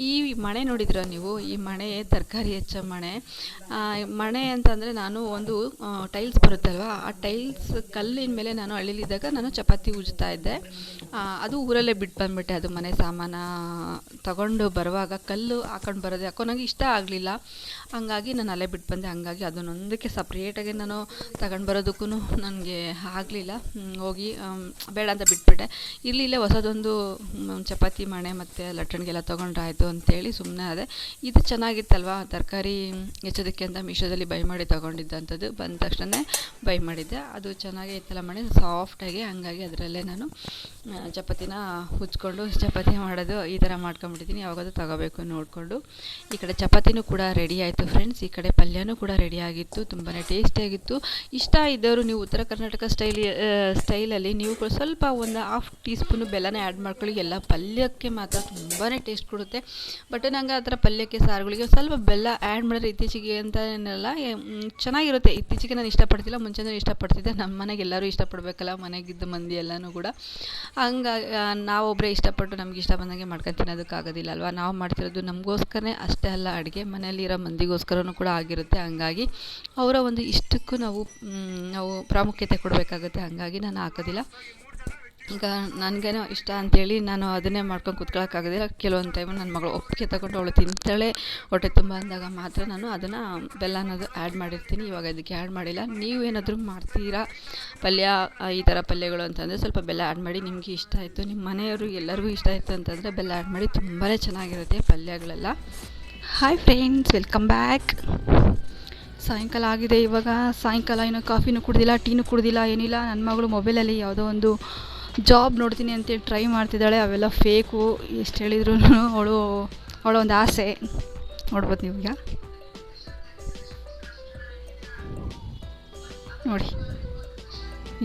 ಈ ಮಣೆ ನೋಡಿದ್ರ ನೀವು? ಈ ಮಣೆ, ತರಕಾರಿ ಹೆಚ್ಚ ಮಣೆ. ಮಣೆ ಅಂತಂದರೆ ನಾನು ಒಂದು ಟೈಲ್ಸ್ ಬರುತ್ತಲ್ವ, ಆ ಟೈಲ್ಸ್ ಕಲ್ಲಿನ ಮೇಲೆ ನಾನು ಹಳ್ಳಿಲಿದ್ದಾಗ ನಾನು ಚಪಾತಿ ಉಜ್ತಾ ಇದ್ದೆ. ಅದು ಊರಲ್ಲೇ ಬಿಟ್ಟು ಬಂದ್ಬಿಟ್ಟೆ, ಅದು ಮನೆ ಸಾಮಾನು ತಗೊಂಡು ಬರುವಾಗ ಕಲ್ಲು ಹಾಕೊಂಡು ಬರೋದು ಯಾಕೋ ನನಗೆ ಇಷ್ಟ ಆಗಲಿಲ್ಲ. ಹಂಗಾಗಿ ನಾನು ಅಲ್ಲೇ ಬಿಟ್ಟು ಬಂದೆ. ಹಂಗಾಗಿ ಅದನ್ನೊಂದಕ್ಕೆ ಸಪ್ರೇಟಾಗಿ ನಾನು ತಗೊಂಡು ಬರೋದಕ್ಕೂ ನನಗೆ ಆಗಲಿಲ್ಲ. ಹೋಗಿ ಬೇಡ ಅಂತ ಬಿಟ್ಬಿಟ್ಟೆ. ಇಲ್ಲಿ ಇಲ್ಲೇ ಹೊಸದೊಂದು ಚಪಾತಿ, ಮಣೆ ಮತ್ತು ಲಟ್ಟಣಿಗೆಲ್ಲ ತೊಗೊಂಡ್ರಾಯ್ತು ಅಂತೇಳಿ ಸುಮ್ಮನೆ ಅದೇ ಇದು ಚೆನ್ನಾಗಿತ್ತಲ್ವ? ತರಕಾರಿ ಹೆಚ್ಚೋದಕ್ಕೆ ಅಂತ ಮೀಶೋದಲ್ಲಿ ಬೈ ಮಾಡಿ ತೊಗೊಂಡಿದ್ದಂಥದ್ದು. ಬಂದ ತಕ್ಷಣ ಬೈ ಮಾಡಿದ್ದೆ. ಅದು ಚೆನ್ನಾಗೇ ಇತ್ತಲ್ಲ ಮಣೆ ಸಾಫ್ಟಾಗಿ ಹಂಗಾಗಿ ಅದರಲ್ಲೇ ನಾನು ಚಪಾತಿನ ಹುಚ್ಕೊಂಡು ಚಪಾತಿ ಮಾಡೋದು ಈ ಥರ ಮಾಡ್ಕೊಂಬಿಟ್ಟಿದ್ದೀನಿ. ಯಾವಾಗಾದ್ರೂ ತಗೋಬೇಕು ನೋಡಿಕೊಂಡು. ಈ ಕಡೆ ಚಪಾತಿನೂ ಕೂಡ ರೆಡಿ ಆಯಿತು ಫ್ರೆಂಡ್ಸ್ ಈ ಕಡೆ ಪಲ್ಯನೂ ಕೂಡ ರೆಡಿಯಾಗಿತ್ತು ತುಂಬಾ ಟೇಸ್ಟಿಯಾಗಿತ್ತು ಇಷ್ಟ ಇದ್ದವರು ನೀವು ಉತ್ತರ ಕರ್ನಾಟಕ ಸ್ಟೈಲಿ ಸ್ಟೈಲಲ್ಲಿ ನೀವು ಕೂಡ ಸ್ವಲ್ಪ ಒಂದು ಹಾಫ್ ಟೀ ಸ್ಪೂನು ಬೆಲ್ಲನೇ ಆ್ಯಡ್ ಮಾಡ್ಕೊಳ್ಳಿ. ಎಲ್ಲ ಪಲ್ಯಕ್ಕೆ ಮಾತ್ರ ತುಂಬಾ ಟೇಸ್ಟ್ ಕೊಡುತ್ತೆ. ಬಟ್ ನಂಗೆ ಆ ಥರ ಪಲ್ಯಕ್ಕೆ ಸಾರುಗಳಿಗೆ ಸ್ವಲ್ಪ ಬೆಲ್ಲ ಆ್ಯಡ್ ಮಾಡಿದ್ರೆ ಇತ್ತೀಚೆಗೆ ಅಂತ ಏನಲ್ಲ ಚೆನ್ನಾಗಿರುತ್ತೆ. ಇತ್ತೀಚೆಗೆ ನಾನು ಇಷ್ಟಪಡ್ತಿಲ್ಲ, ಮುಂಚೆ ಇಷ್ಟಪಡ್ತಿದ್ದೆ. ನಮ್ಮ ಮನೆಗೆ ಎಲ್ಲರೂ ಇಷ್ಟಪಡಬೇಕಲ್ಲ, ಮನೆಗಿದ್ದ ಮಂದಿ ಎಲ್ಲನೂ ಕೂಡ. ಹಂಗಾಗಿ ನಾವೊಬ್ಬರೇ ಇಷ್ಟಪಟ್ಟು ನಮ್ಗೆ ಇಷ್ಟ ಬಂದಂಗೆ ಮಾಡ್ಕೊಂಡು ತಿನ್ನೋದಕ್ಕಾಗೋದಿಲ್ಲ ಅಲ್ವಾ? ನಾವು ಮಾಡ್ತಿರೋದು ನಮಗೋಸ್ಕರನೇ, ಅಷ್ಟೇ ಅಲ್ಲ ಅಡುಗೆ. ಮನೆಯಲ್ಲಿರೋ ಮಂದಿಗೋಸ್ಕರನೂ ಕೂಡ ಆಗಿರುತ್ತೆ. ಹಂಗಾಗಿ ಅವರ ಒಂದು ಇಷ್ಟಕ್ಕೂ ನಾವು ನಾವು ಪ್ರಾಮುಖ್ಯತೆ ಕೊಡಬೇಕಾಗುತ್ತೆ. ಹಾಗಾಗಿ ನಾನು ಹಾಕೋದಿಲ್ಲ. ಈಗ ನನಗೇನೋ ಇಷ್ಟ ಅಂತೇಳಿ ನಾನು ಅದನ್ನೇ ಮಾಡ್ಕೊಂಡು ಕುತ್ಕೊಳ್ಳೋಕ್ಕಾಗೋದಿಲ್ಲ ಕೆಲವೊಂದು ಟೈಮು ನನ್ನ ಮಗಳು ಒಪ್ಪಿಗೆ ತಗೊಂಡು ಅವಳು ತಿಂತಾಳೆ. ಹೊಟ್ಟೆ ತುಂಬ ಅಂದಾಗ ಮಾತ್ರ ನಾನು ಅದನ್ನು ಬೆಲ್ಲ ಅನ್ನೋದು ಆ್ಯಡ್ ಮಾಡಿರ್ತೀನಿ. ಇವಾಗ ಅದಕ್ಕೆ ಆ್ಯಡ್ ಮಾಡಿಲ್ಲ. ನೀವು ಏನಾದರೂ ಮಾಡ್ತೀರಾ? ಪಲ್ಯ ಈ ಥರ ಪಲ್ಯಗಳು ಅಂತಂದರೆ ಸ್ವಲ್ಪ ಬೆಲ್ಲ ಆ್ಯಡ್ ಮಾಡಿ ನಿಮಗೆ ಇಷ್ಟ ಆಯಿತು. ನಿಮ್ಮ ಮನೆಯವರು ಎಲ್ಲರಿಗೂ ಇಷ್ಟ ಆಯಿತು ಅಂತಂದರೆ ಬೆಲ್ಲ ಆ್ಯಡ್ ಮಾಡಿ ತುಂಬಾ ಚೆನ್ನಾಗಿರುತ್ತೆ ಪಲ್ಯಗಳೆಲ್ಲ. ಹಾಯ್ ಫ್ರೆಂಡ್ಸ್ ವೆಲ್ಕಮ್ ಬ್ಯಾಕ್ ಸಾಯಂಕಾಲ ಆಗಿದೆ ಇವಾಗ. ಸಾಯಂಕಾಲ ಏನೋ ಕಾಫಿನೂ ಕುಡ್ದಿಲ್ಲ, ಟೀನೂ ಕುಡ್ದಿಲ್ಲ, ಏನಿಲ್ಲ. ನನ್ನ ಮಗಳು ಮೊಬೈಲಲ್ಲಿ ಯಾವುದೋ ಒಂದು ಜಾಬ್ ನೋಡ್ತೀನಿ ಅಂತೇಳಿ ಟ್ರೈ ಮಾಡ್ತಿದ್ದಾಳೆ. ಅವೆಲ್ಲ ಫೇಕು ಎಷ್ಟು ಹೇಳಿದ್ರು ಅವಳು, ಅವಳ ಒಂದು ಆಸೆ. ನೋಡ್ಬೋದು ನೀವೀಗ. ನೋಡಿ.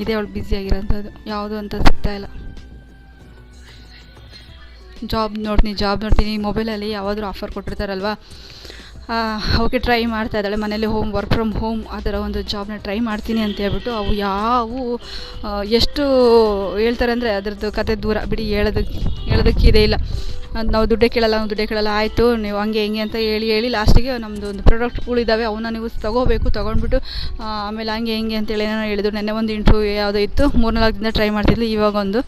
ಇದೇ ಅವಳು ಬ್ಯುಸಿಯಾಗಿರೋಂಥದ್ದು ಯಾವುದು ಅಂತ ಸಿಗ್ತಾಯಿಲ್ಲ ಜಾಬ್ ನೋಡ್ತೀನಿ ಜಾಬ್ ನೋಡ್ತೀನಿ ಮೊಬೈಲಲ್ಲಿ ಯಾವಾದರೂ ಆಫರ್ ಕೊಟ್ಟಿರ್ತಾರಲ್ವ? ಅವಕ್ಕೆ ಟ್ರೈ ಮಾಡ್ತಾ ಇದ್ದಾಳೆ ಮನೇಲಿ ಹೋಮ್ ವರ್ಕ್ ಫ್ರಮ್ ಹೋಮ್ ಆ ಥರ ಒಂದು ಜಾಬ್ನ ಟ್ರೈ ಮಾಡ್ತೀನಿ ಅಂತ ಹೇಳ್ಬಿಟ್ಟು ಅವು ಯಾವು ಎಷ್ಟು ಹೇಳ್ತಾರೆ ಅಂದರೆ ಅದರದ್ದು ಕತೆ ದೂರ, ಬಿಡಿ ಹೇಳೋದಕ್ಕೆ ಹೇಳೋದಕ್ಕಿದೆ ಇಲ್ಲ. ನಾವು ದುಡ್ಡೇ ಕೇಳಲ್ಲ, ನಾವು ದುಡ್ಡೇ ಕೇಳಲ್ಲ, ಆಯಿತು, ನೀವು ಹಂಗೆ ಹಿಂಗೆ ಅಂತ ಹೇಳಿ ಹೇಳಿ ಲಾಸ್ಟಿಗೆ ನಮ್ಮದು ಒಂದು ಪ್ರಾಡಕ್ಟ್ಗಳಿದ್ದಾವೆ ಅವನ್ನ ನೀವು ತೊಗೋಬೇಕು, ತೊಗೊಂಡ್ಬಿಟ್ಟು ಆಮೇಲೆ ಹಂಗೆ ಹಿಂಗೆ ಅಂತೇಳಿ ಏನೋ ಹೇಳಿದ್ರು. ನೆನ್ನೆ ಒಂದು ಇಂಟರ್ವ್ಯೂ ಯಾವುದೋ ಇತ್ತು, ಮೂರ್ನಾಲ್ಕು ದಿನ ಟ್ರೈ ಮಾಡ್ತಿದ್ಲು, ಇವಾಗ ಒಂದು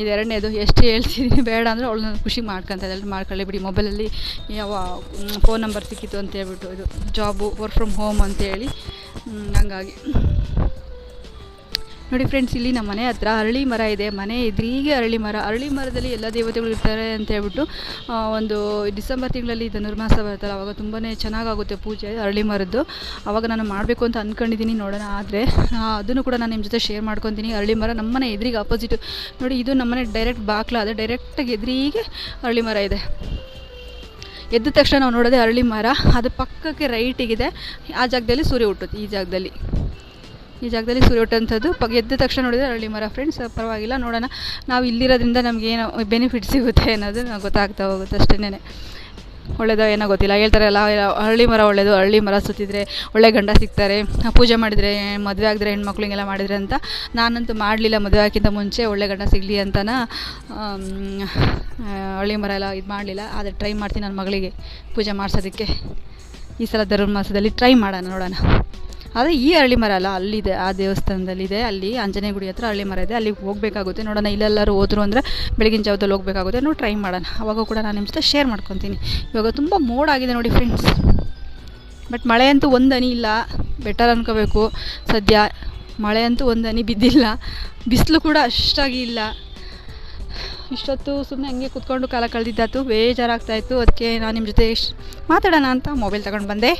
ಇದು ಎರಡನೇದು ಎಷ್ಟು ಹೇಳ್ತಿದ್ದೀನಿ ಬೇಡ ಅಂದರೆ ಅವಳು ನಾನು ಖುಷಿ ಮಾಡ್ಕೊತ ಇದ್ದಾಳೆ. ಮಾಡ್ಕೊಳ್ಳಿ ಬಿಡಿ ಮೊಬೈಲಲ್ಲಿ ಯಾವ ಫೋನ್ ನಂಬರ್ ಸಿಕ್ಕಿತ್ತು ಅಂತ ಹೇಳ್ಬಿಟ್ಟು, ಇದು ಜಾಬು ವರ್ಕ್ ಫ್ರಮ್ ಹೋಮ್ ಅಂತೇಳಿ ಹಂಗಾಗಿ. ನೋಡಿ ಫ್ರೆಂಡ್ಸ್ ಇಲ್ಲಿ ನಮ್ಮ ಮನೆ ಹತ್ರ ಅರಳಿ ಮರ ಇದೆ. ಮನೆ ಎದುರಿಗೆ ಅರಳಿ ಮರ. ಅರಳಿ ಮರದಲ್ಲಿ ಎಲ್ಲ ದೇವತೆಗಳು ಇರ್ತಾರೆ ಅಂತ ಹೇಳ್ಬಿಟ್ಟು ಒಂದು ಡಿಸೆಂಬರ್ ತಿಂಗಳಲ್ಲಿ ಧನುರ್ಮಾಸ ಬರುತ್ತಲ್ಲ, ಅವಾಗ ತುಂಬಾ ಚೆನ್ನಾಗಾಗುತ್ತೆ ಪೂಜೆ ಅರಳಿ ಮರದ್ದು. ಅವಾಗ ನಾನು ಮಾಡಬೇಕು ಅಂತ ಅಂದ್ಕೊಂಡಿದ್ದೀನಿ ನೋಡೋಣ. ಆದರೆ ಅದನ್ನು ಕೂಡ ನಾನು ನಿಮ್ಮ ಜೊತೆ ಶೇರ್ ಮಾಡ್ಕೊತೀನಿ. ಅರಳಿ ಮರ ನಮ್ಮನೆ ಎದುರಿಗೆ ಆಪೋಸಿಟ್ ನೋಡಿ, ಇದು ನಮ್ಮನೆ ಡೈರೆಕ್ಟ್ ಬಾಕ್ಲ ಅದು ಡೈರೆಕ್ಟಾಗಿ ಎದುರಿಗೆ ಅರಳಿ ಮರ ಇದೆ. ಎದ್ದ ತಕ್ಷಣ ನಾವು ನೋಡೋದೇ ಅರಳಿ ಮರ. ಅದು ಪಕ್ಕಕ್ಕೆ ರೈಟಿಗಿದೆ ಆ ಜಾಗದಲ್ಲಿ ಸೂರ್ಯ ಹುಟ್ಟುತ್ತೆ, ಈ ಜಾಗದಲ್ಲಿ. ಈ ಜಾಗದಲ್ಲಿ ಸೂರ್ಯ ಹುಟ್ಟಂಥದ್ದು ಪಗ್ ಎದ್ದ ತಕ್ಷಣ ನೋಡಿದರೆ ಅರಳಿ ಮರ ಫ್ರೆಂಡ್ಸ್ ಪರವಾಗಿಲ್ಲ, ನೋಡೋಣ. ನಾವು ಇಲ್ಲಿರೋದ್ರಿಂದ ನಮ್ಗೆ ಏನು ಬೆನಿಫಿಟ್ ಸಿಗುತ್ತೆ ಅನ್ನೋದು ನಾವು ಗೊತ್ತಾಗ್ತಾ ಹೋಗುತ್ತೆ ಅಷ್ಟೇನೆ. ಒಳ್ಳೇದೋ ಏನೋ ಗೊತ್ತಿಲ್ಲ. ಹೇಳ್ತಾರಲ್ಲ ಹಳ್ಳಿ ಮರ ಒಳ್ಳೇದು, ಹಳ್ಳಿ ಮರ ಸುತ್ತಿದ್ರೆ ಒಳ್ಳೆ ಗಂಡ ಸಿಗ್ತಾರೆ. ಪೂಜೆ ಮಾಡಿದರೆ, ಮದುವೆ ಆಗಿದ್ರೆ ಹೆಣ್ಮಕ್ಳಿಗೆಲ್ಲ ಮಾಡಿದರೆ ಅಂತ. ನಾನಂತೂ ಮಾಡಲಿಲ್ಲ ಮದುವೆ ಆಗೋಕ್ಕಿಂತ ಮುಂಚೆ ಒಳ್ಳೆ ಗಂಡ ಸಿಗಲಿ ಅಂತನ. ಹಳ್ಳಿ ಮರ ಎಲ್ಲ ಇದು ಮಾಡಲಿಲ್ಲ. ಆದರೆ ಟ್ರೈ ಮಾಡ್ತೀನಿ ನನ್ನ ಮಗಳಿಗೆ ಪೂಜೆ ಮಾಡಿಸೋದಕ್ಕೆ. ಈ ಸಲ ಧನುರ್ಮಾಸದಲ್ಲಿ ಟ್ರೈ ಮಾಡೋಣ, ನೋಡೋಣ. ಆದರೆ ಈ ಅರಳಿ ಮರ ಅಲ್ಲ, ಅಲ್ಲಿದೆ, ಆ ದೇವಸ್ಥಾನದಲ್ಲಿದೆ, ಅಲ್ಲಿ ಆಂಜನೇಯ ಗುಡಿ ಹತ್ರ ಅರಳಿ ಮರ ಇದೆ, ಅಲ್ಲಿಗೆ ಹೋಗಬೇಕಾಗುತ್ತೆ. ನೋಡೋಣ, ಇಲ್ಲೆಲ್ಲರೂ ಹೋದ್ರು ಅಂದರೆ ಬೆಳಗಿನ ಜಾವದಲ್ಲಿ ಹೋಗಬೇಕಾಗುತ್ತೆ. ನೋಡಿ ಟ್ರೈ ಮಾಡೋಣ. ಅವಾಗ ಕೂಡ ನಾನು ನಿಮ್ಮ ಜೊತೆ ಶೇರ್ ಮಾಡ್ಕೊತೀನಿ. ಇವಾಗ ತುಂಬ ಮೋಡ ಆಗಿದೆ ನೋಡಿ ಫ್ರೆಂಡ್ಸ್ ಬಟ್ ಮಳೆ ಅಂತೂ ಒಂದು ಹನಿ ಇಲ್ಲ. ಬೆಟರ್ ಅನ್ಕೋಬೇಕು. ಸದ್ಯ ಮಳೆ ಅಂತೂ ಒಂದು ಹನಿ ಬಿದ್ದಿಲ್ಲ. ಬಿಸಿಲು ಕೂಡ ಅಷ್ಟಾಗಿ ಇಲ್ಲ. ಇಷ್ಟೊತ್ತು ಸುಮ್ಮನೆ ಹಂಗೆ ಕೂತ್ಕೊಂಡು ಕಾಲ ಕಳೆದಿದ್ದಾತು ಬೇಜಾರಾಗ್ತಾಯಿತ್ತು ಅದಕ್ಕೆ ನಾನು ನಿಮ್ಮ ಜೊತೆ ಮಾತಾಡೋಣ ಅಂತ ಮೊಬೈಲ್ ತಗೊಂಡು ಬಂದೆ.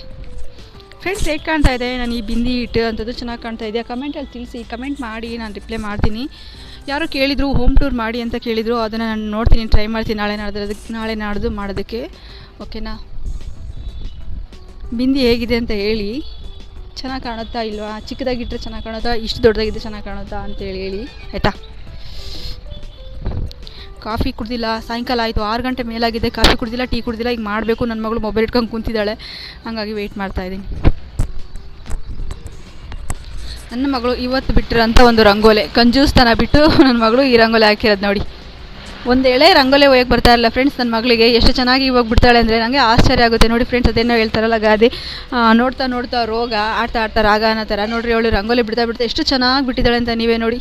ಫ್ರೆಂಡ್ಸ್ ಹೇಗೆ ಕಾಣ್ತಾ ಇದೆ? ನಾನು ಈ ಬಿಂದಿ ಇಟ್ಟು ಅಂಥದ್ದು ಚೆನ್ನಾಗಿ ಕಾಣ್ತಾ ಇದೆಯಾ ಕಮೆಂಟಲ್ಲಿ ತಿಳಿಸಿ. ಕಮೆಂಟ್ ಮಾಡಿ, ನಾನು ರಿಪ್ಲೈ ಮಾಡ್ತೀನಿ. ಯಾರೋ ಕೇಳಿದರು ಹೋಮ್ ಟೂರ್ ಮಾಡಿ ಅಂತ ಕೇಳಿದರು, ಅದನ್ನು ನಾನು ನೋಡ್ತೀನಿ ಟ್ರೈ ಮಾಡ್ತೀನಿ ನಾಳೆ ನಾಡ್ದು ಅದಕ್ಕೆ ನಾಳೆ ನಾಡ್ದು ಮಾಡೋದಕ್ಕೆ. ಓಕೆನಾ ಬಿಂದಿ ಹೇಗಿದೆ ಅಂತ ಹೇಳಿ. ಚೆನ್ನಾಗಿ ಕಾಣುತ್ತಾ ಇಲ್ವಾ? ಚಿಕ್ಕದಾಗಿಟ್ಟರೆ ಚೆನ್ನಾಗಿ ಕಾಣುತ್ತಾ, ಇಷ್ಟು ದೊಡ್ಡದಾಗಿದ್ದರೆ ಚೆನ್ನಾಗಿ ಕಾಣುತ್ತಾ ಅಂತೇಳಿ ಹೇಳಿ ಆಯಿತಾ? ಕಾಫಿ ಕುಡ್ದಿಲ್ಲ. ಸಾಯಂಕಾಲ ಆಯಿತು. ಆರು ಗಂಟೆ ಮೇಲಾಗಿದೆ. Coffee ಕುಡ್ದಿಲ್ಲ, tea ಕುಡ್ದಿಲ್ಲ. ಈಗ ಮಾಡಬೇಕು. ನನ್ನ ಮಗಳು ಮೊಬೈಲ್ ಇಟ್ಕೊಂಡು ಕುಂತಿದ್ದಾಳೆ. ಹಾಗಾಗಿ ವೆಯ್ಟ್ ಮಾಡ್ತಾಯಿದ್ದೀನಿ ನನ್ನ ಮಗಳು ಇವತ್ತು ಬಿಟ್ಟಿರೋಂಥ ಒಂದು ರಂಗೋಲೆ. ಕಂಜೂಸ್ತನ ಬಿಟ್ಟು ನನ್ನ ಮಗಳು ಈ ರಂಗೋಲೆ ಹಾಕಿರೋದು ನೋಡಿ. ಒಂದು ಎಳೆ ರಂಗೋಲೆ ಒಯ್ಯಕ್ಕೆ ಬರ್ತಾ ಇಲ್ಲ ಫ್ರೆಂಡ್ಸ್ ನನ್ನ ಮಗಳಿಗೆ. ಎಷ್ಟು ಚೆನ್ನಾಗಿ ಇವಾಗ ಬಿಡ್ತಾಳೆ ಅಂದರೆ ನನಗೆ ಆಶ್ಚರ್ಯ ಆಗುತ್ತೆ. ನೋಡಿ ಫ್ರೆಂಡ್ಸ್ ಅದೇನೋ ಹೇಳ್ತಾರಲ್ಲ ಗಾದೆ. ನೋಡ್ತಾ ನೋಡ್ತಾ ರೋಗ, ಆಡ್ತಾ ಆಡ್ತಾ ರಾಗ ಅನ್ನೋ ಥರ. ನೋಡ್ರಿ, ಅವಳು ರಂಗೋಲಿ ಬಿಡ್ತಾ ಬಿಡ್ತಾ ಎಷ್ಟು ಚೆನ್ನಾಗಿ ಬಿಟ್ಟಿದ್ದಾಳೆ ಅಂತ ನೀವೇ ನೋಡಿ.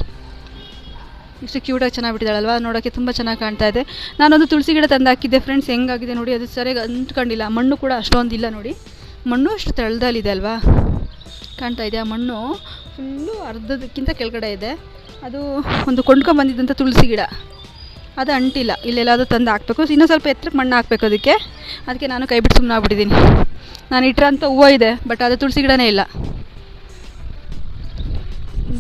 ಎಷ್ಟು ಕ್ಯೂಟಾಗಿ ಚೆನ್ನಾಗಿ ಬಿಟ್ಟಿದ್ದಾಳಲ್ವ? ನೋಡೋಕ್ಕೆ ತುಂಬ ಚೆನ್ನಾಗಿ ಕಾಣ್ತಾ ಇದೆ. ನಾನೊಂದು ತುಳಸಿ ಗಿಡ ತಂದು ಹಾಕಿದ್ದೆ ಫ್ರೆಂಡ್ಸ್ ಹೆಂಗಾಗಿದೆ ನೋಡಿ. ಅದು ಸರಿಯಾಗಿ ಅಂಟ್ಕೊಂಡಿಲ್ಲ. ಮಣ್ಣು ಕೂಡ ಅಷ್ಟೊಂದಿಲ್ಲ ನೋಡಿ. ಮಣ್ಣು ಅಷ್ಟು ತಳ್ಳದಲ್ಲಿದೆ ಅಲ್ವಾ? ಕಾಣ್ತಾ ಇದೆ. ಆ ಮಣ್ಣು ಫುಲ್ಲು ಅರ್ಧದಕ್ಕಿಂತ ಕೆಳಗಡೆ ಇದೆ. ಅದು ಒಂದು ಕೊಂಡ್ಕೊಂಬಂದಿದ್ದಂಥ ತುಳಸಿ ಗಿಡ. ಅದು ಅಂಟಿಲ್ಲ. ಇಲ್ಲೆಲ್ಲಾದರೂ ತಂದು ಹಾಕಬೇಕು. ಇನ್ನೂ ಸ್ವಲ್ಪ ಎತ್ತರಕ್ಕೆ ಮಣ್ಣು ಹಾಕಬೇಕು ಅದಕ್ಕೆ. ಅದಕ್ಕೆ ನಾನು ಕೈ ಬಿಟ್ಟು ಸುಮ್ಮನೆ ಆಗ್ಬಿಟ್ಟಿದ್ದೀನಿ. ನಾನು ಇಟ್ಟಿರೋಂಥ ಹೂವು ಇದೆ ಬಟ್ ಅದು ತುಳಸಿ ಗಿಡನೇ ಇಲ್ಲ.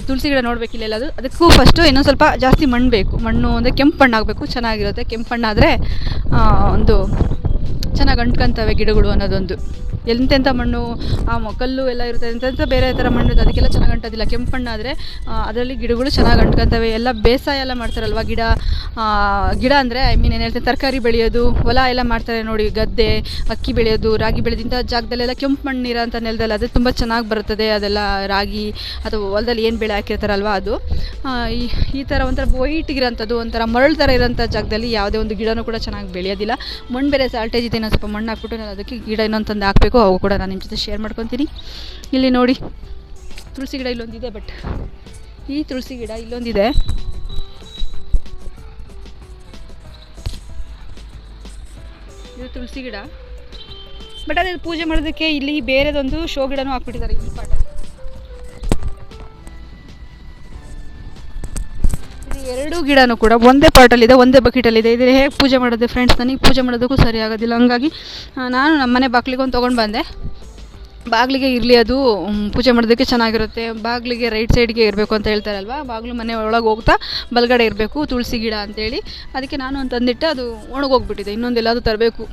ತುಳಸಿ ಗಿಡ ನೋಡಬೇಕಿಲ್ಲ ಇಲ್ಲೆಲ್ಲಾದರೂ ಅದಕ್ಕೂ ಫಸ್ಟು ಇನ್ನೊಂದು ಸ್ವಲ್ಪ ಜಾಸ್ತಿ ಮಣ್ಣು ಬೇಕು. ಮಣ್ಣು ಅಂದರೆ ಕೆಂಪು ಮಣ್ಣು ಆಗಬೇಕು ಚೆನ್ನಾಗಿರುತ್ತೆ. ಕೆಂಪು ಮಣ್ಣಾದರೆ ಒಂದು ಚೆನ್ನಾಗಿ ಅಂಟ್ಕೊಂತವೆ ಗಿಡಗಳು ಅನ್ನೋದೊಂದು. ಎಂತೆಂಥ ಮಣ್ಣು, ಆ ಕಲ್ಲು ಎಲ್ಲ ಇರುತ್ತೆ. ಎಂತೆಂಥ ಬೇರೆ ಥರ ಮಣ್ಣು ಅದಕ್ಕೆಲ್ಲ ಚೆನ್ನಾಗಿ ಅಂಟೋದಿಲ್ಲ. ಕೆಂಪು ಮಣ್ಣಾದರೆ ಅದರಲ್ಲಿ ಗಿಡಗಳು ಚೆನ್ನಾಗಿ ಅಂಟ್ಕೊಂತವೆ. ಎಲ್ಲ ಬೇಸಾಯ ಎಲ್ಲ ಮಾಡ್ತಾರಲ್ವ ಗಿಡ? ಗಿಡ ಅಂದರೆ ಐ ಮೀನ್ ಏನು ಹೇಳ್ತಾರೆ ತರಕಾರಿ ಬೆಳೆಯೋದು, ಹೊಲ ಎಲ್ಲ ಮಾಡ್ತಾರೆ ನೋಡಿ, ಗದ್ದೆ, ಅಕ್ಕಿ ಬೆಳೆಯೋದು, ರಾಗಿ ಬೆಳೆದಿಂಥ ಜಾಗದಲ್ಲೆಲ್ಲ ಕೆಂಪು ಮಣ್ಣು ಇರೋಂಥ ನೆಲದಲ್ಲಿ ಅದು ತುಂಬ ಚೆನ್ನಾಗಿ ಬರ್ತದೆ ಅದೆಲ್ಲ ರಾಗಿ ಅಥವಾ ಹೊಲದಲ್ಲಿ ಏನು ಬೆಳೆ ಹಾಕಿರ್ತಾರಲ್ವ ಅದು. ಈ ಥರ ಒಂಥರ ವೈಟಿಗಿರೋಂಥದ್ದು ಒಂಥರ ಮರಳು ಥರ ಇರೋಂಥ ಜಾಗದಲ್ಲಿ ಯಾವುದೇ ಒಂದು ಗಿಡನೂ ಕೂಡ ಚೆನ್ನಾಗಿ ಬೆಳೆಯೋದಿಲ್ಲ. ಮಣ್ಣು ಬೇರೆ ಸಾಲ್ಟೇಜ್ ಇದೆ ಇನ್ನೊಂದು ಸ್ವಲ್ಪ ಮಣ್ಣು ಹಾಕ್ಬಿಟ್ಟು ನಾನು ಅದಕ್ಕೆ ಗಿಡ ಇನ್ನೊಂದು ತಂದು ಹಾಕಬೇಕು, ಅವು ಕೂಡ ನಾನು ನಿಮ್ಮ ಜೊತೆ ಶೇರ್ ಮಾಡ್ಕೊತೀನಿ. ಇಲ್ಲಿ ನೋಡಿ, ತುಳಸಿ ಗಿಡ ಇಲ್ಲೊಂದಿದೆ ಬಟ್ ಈ ತುಳಸಿ ಗಿಡ ಇಲ್ಲೊಂದಿದೆ. ಇದು ತುಳಸಿ ಗಿಡ. ಬಟ್ ಅದೇ ಪೂಜೆ ಮಾಡೋದಕ್ಕೆ ಇಲ್ಲಿ ಬೇರೆದೊಂದು ಶೋ ಗಿಡನೂ ಹಾಕ್ಬಿಟ್ಟಿದ್ದಾರೆ ಈ ಪಾಟ ಎರಡು ಗಿಡನೂ ಕೂಡ ಒಂದೇ ಪಾಟಲ್ಲಿದೆ, ಒಂದೇ ಬಕೆಟಲ್ಲಿದೆ. ಇದೇ ಹೇಗೆ ಪೂಜೆ ಮಾಡೋದು ಫ್ರೆಂಡ್ಸ್ ನನಗೆ ಪೂಜೆ ಮಾಡೋದಕ್ಕೂ ಸರಿ ಆಗೋದಿಲ್ಲ. ಹಂಗಾಗಿ ನಾನು ನಮ್ಮ ಮನೆ ಬಾಗಿಲಿಗೊಂದು ತೊಗೊಂಡು ಬಂದೆ. ಬಾಗಿಲಿಗೆ ಇರಲಿ ಅದು ಪೂಜೆ ಮಾಡೋದಕ್ಕೆ ಚೆನ್ನಾಗಿರುತ್ತೆ. ಬಾಗಿಲಿಗೆ ರೈಟ್ ಸೈಡ್ಗೆ ಇರಬೇಕು ಅಂತ ಹೇಳ್ತಾರಲ್ವ? ಬಾಗಿಲು ಮನೆ ಒಳಗೆ ಹೋಗ್ತಾ ಬಲಗಡೆ ಇರಬೇಕು, ತುಳಸಿ ಗಿಡ ಅಂತೇಳಿ. ಅದಕ್ಕೆ ನಾನು ಒಂದು ತಂದಿಟ್ಟೆ ಅದು ಒಣಗೋಗ್ಬಿಟ್ಟಿದೆ ಇನ್ನೊಂದೆಲ್ಲಾದರೂ ತರಬೇಕು.